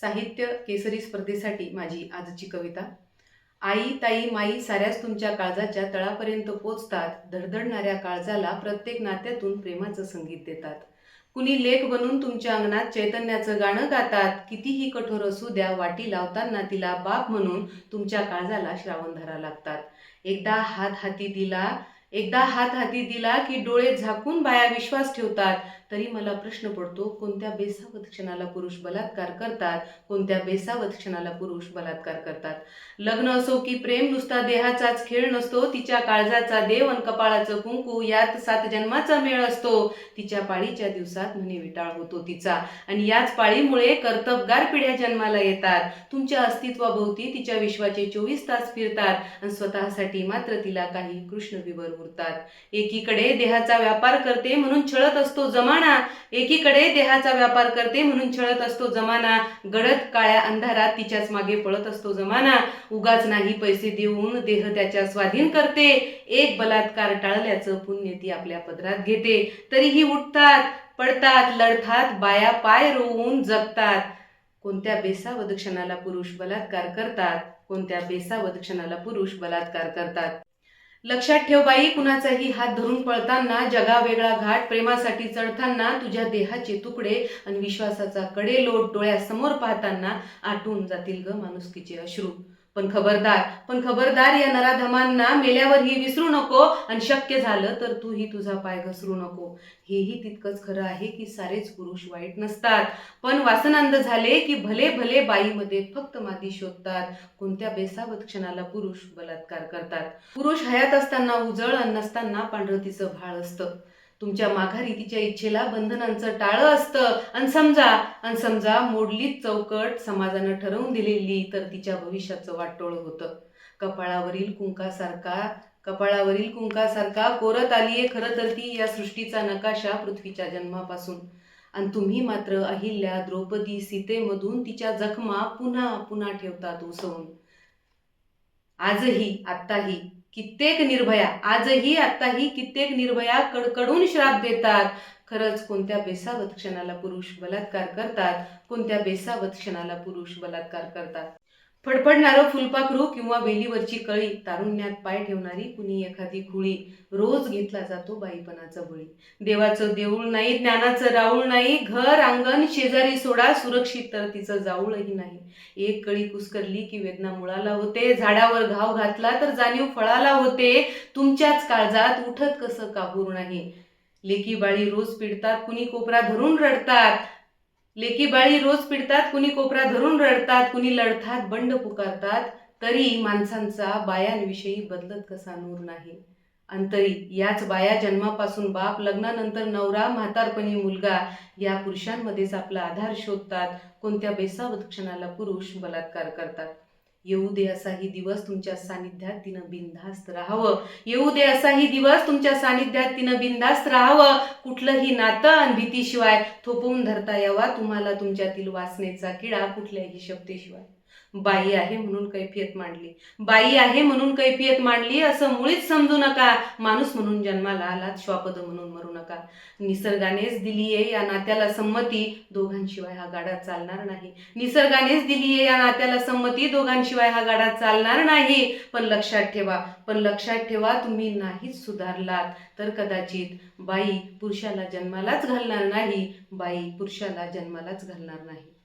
साहित्य केसरी स्पर्धेसाठी माझी आजची कविता. आई ताई माई साऱ्याच तुमच्या काळजाच्या तळापर्यंत पोचतात. धडधडणाऱ्या काळजाला प्रत्येक नात्यातून प्रेमाचं संगीत देतात. कुणी लेख बनून तुमच्या अंगणात चैतन्याचं गाणं गातात. कितीही कठोर असू द्या वाटी लावताना तिला बाप म्हणून तुमच्या काळजाला श्रावणधारा लागतात. एकदा हात हाती दिला एकदा हात हाती दिला की डोळे झाकून बाया विश्वास ठेवतात. तरी मला प्रश्न पडतो कोणत्या बेसावत क्षणाला पुरुष बलात्कार करतात? कोणत्या बेसावत क्षणाला पुरुष बलात्कार करतात? लग्न असो की प्रेम नुसता देहाचाच खेळ नसतो. तिच्या काळजाचा देव अन कपाळाचं कुंकू यात सात जन्माचा मेळ असतो. तिच्या पाळीच्या दिवसात म्हणे विटाळ होतो तिचा. आणि याच पाळीमुळे कर्तबगार पिढ्या जन्माला येतात. तुमच्या अस्तित्वाभोवती तिच्या विश्वाचे चोवीस तास फिरतात. आणि स्वतःसाठी मात्र तिला काही कृष्ण विवर उरतात एकीकडे देहाचा व्यापार करते म्हणून छळत असतो जमाना. एकीकडे देहाचा व्यापार करते म्हणून छळत असतो जमाना. गडद काळ्या अंधारात तिच्याच मागे पळत असतो जमाना. उगाच नाही पैसे देऊन देह त्याच्या स्वाधीन करते. एक बलात्कार टाळल्याचं पुण्य ती आपल्या पदरात घेते. तरीही उठतात पडतात लढतात बाया पाय रोवून जगतात. कोणत्या बेसावध क्षणाला पुरुष बलात्कार करतात? कोणत्या बेसावध क्षणाला पुरुष बलात्कार करतात? लक्षात ठेव बाई कुणाचाही हात धरून पळताना जगा वेगळा घाट प्रेमासाठी चढताना तुझ्या देहाचे तुकडे आणि विश्वासाचा कडे लोट डोळ्यासमोर पाहताना आटून जातील ग माणुसकीचे अश्रू. पण खबरदार पण खबरदार या नराधमांना मेल्यावरही विसरू नको आणि शक्य झालं तर तूही तुझा पाय घसरू नको. हेही तितकंच खरं आहे की सारेच पुरुष वाईट नसतात. पण वासनांद झाले की भले भले बाईमध्ये फक्त माती शोधतात. कोणत्या बेसावत क्षणाला पुरुष बलात्कार करतात? पुरुष हयात असताना उजळ आणि नसताना पांढरतीचं भाळ असतं. तुमच्या माघारी तिच्या इच्छेला बंधनांचं टाळं असतं. आणि समजा आणि समजा मोडलीच चौकट समाजानं ठरवून दिलेली तर तिच्या भविष्याचं वाटोळं होतं. कपाळावरील कुंकासारखा कपाळावरील कुंकासारखा कोरत आलीये खरं तर ती या सृष्टीचा नकाशा पृथ्वीच्या जन्मापासून. आणि तुम्ही मात्र अहिल्या द्रौपदी सीतेमधून तिच्या जखमा पुन्हा पुन्हा ठेवतात उसवून आजही आत्ताही कित्येक निर्भया आजही आत्ताही कित्येक निर्भया कडकडून श्राप देतात. खरंच कोणत्या बेसावत क्षणाला पुरुष बलात्कार करतात? कोणत्या बेसावत क्षणाला पुरुष बलात्कार करतात? फडफडणारं फुलपाखरू किंवा वेलीवरची कळी तारुण्यात पाय ठेवणारी कुणी एखादी खुळी रोज घेतला जातो बाईपणाचा बळी. देवाचं देऊळ नाही ज्ञानाचं राऊळ नाही घर अंगण शेजारी सोडा सुरक्षित तर तिचं जाऊळही नाही. एक कळी कुसकरली की वेदना मुळाला होते झाडावर घाव घातला तर जाणीव फळाला होते. तुमच्याच काळजात उठत कसं काहूर नाही? लेकी बाळी रोज पिडतात कुणी कोपरा धरून रडतात. लेकी बाळी रोज पिडतात कुणी कोपरा धरून रडतात कुणी लढतात बंड पुकारतात तरी माणसांचा बायांविषयी बदलत कसा नूर नाही. अंतरी याच बाया जन्मापासून बाप लग्नानंतर नवरा म्हातारपणी मुलगा या पुरुषांमध्येच आपला आधार शोधतात कोणत्या बेसावत क्षणाला पुरुष बलात्कार करतात. येऊ दे असाही दिवस तुमच्या सानिध्यात तिनं बिनधास्त राहावं. येऊ दे असाही दिवस तुमच्या सानिध्यात तिनं बिनधास्त राहावं. कुठलंही नातं आणि भीतीशिवाय थोपवून धरता यावा. तुम्हाला तुमच्यातील वासनेचा किडा कुठल्याही शब्देशिवाय. बाई आहे म्हणून कैफियत मांडली. बाई आहे म्हणून कैफियत मांडली असं मुळीच समजू नका. माणूस म्हणून जन्माला आलात श्वापद म्हणून मरू नका. निसर्गानेच दिलीये या नात्याला संमती दोघांशिवाय हा गाडा चालणार नाही. निसर्गानेच दिलीये या नात्याला संमती दोघांशिवाय हा गाडा चालणार नाही. पण लक्षात ठेवा पण लक्षात ठेवा तुम्ही नाहीच सुधारलात. तर कदाचित बाई पुरुषाला जन्मालाच घालणार नाही बाई पुरुषाला जन्मालाच घालणार नाही.